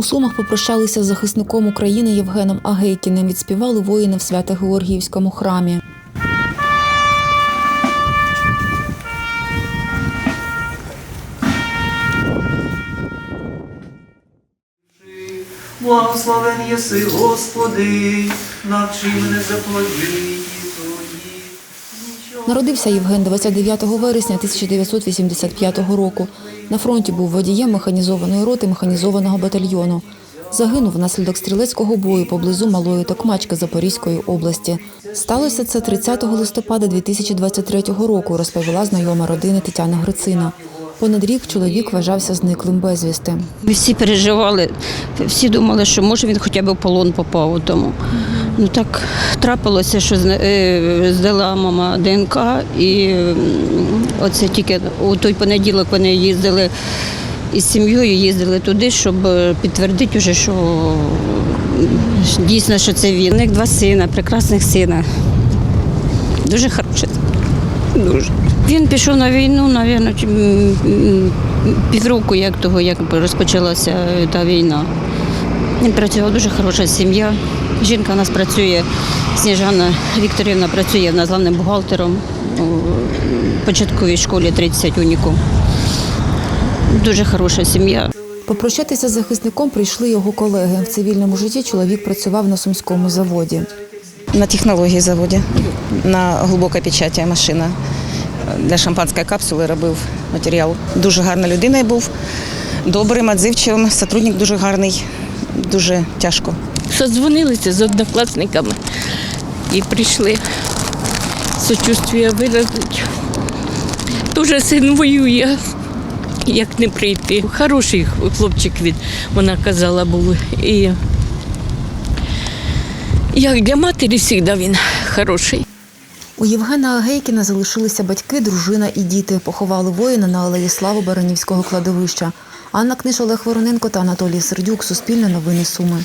У Сумах попрощалися з захисником України Євгеном Агейкіним. Відспівали воїни в Свято-Георгіївському храмі. Благословен єси, Господи, навчи мене Твої. Народився Євген 29 вересня 1985 року. На фронті був водієм механізованої роти механізованого батальйону. Загинув внаслідок стрілецького бою поблизу Малої Токмачки Запорізької області. Сталося це 30 листопада 2023 року, розповіла знайома родини Тетяна Грицина. Понад рік чоловік вважався зниклим безвісти. Всі переживали, всі думали, що може він хоча б в полон попав у тому. Ну так трапилося, що е, здала мама ДНК, і оце тільки у той понеділок вони їздили із сім'єю, їздили туди, щоб е, підтвердити, вже, що дійсно, що це він. У них два сина, прекрасних сина. Дуже хороше. Дуже. Він пішов на війну, мабуть, півроку, як того, як розпочалася е, та війна. Він працював дуже хороша сім'я. Жінка у нас працює, Сніжана Вікторівна працює в нас главним бухгалтером у початковій школі 30 уніку. Дуже хороша сім'я. Попрощатися з захисником прийшли його колеги. В цивільному житті чоловік працював на сумському заводі. На технології заводі, на глибока печаття машина. Для шампанської капсули робив матеріал. Дуже гарна людина був, добрим, відзивчивим, сотрудник дуже гарний, дуже тяжко. Созвонилися з однокласниками і прийшли сочувствие виразити. Дуже син воює, як не прийти. Хороший хлопчик він, вона казала, був. І як для матері завжди він хороший. У Євгена Агейкіна залишилися батьки, дружина і діти. Поховали воїна на алеї Слави Баранівського кладовища. Анна Книж, Олег Вороненко та Анатолій Сердюк. Суспільне новини Суми.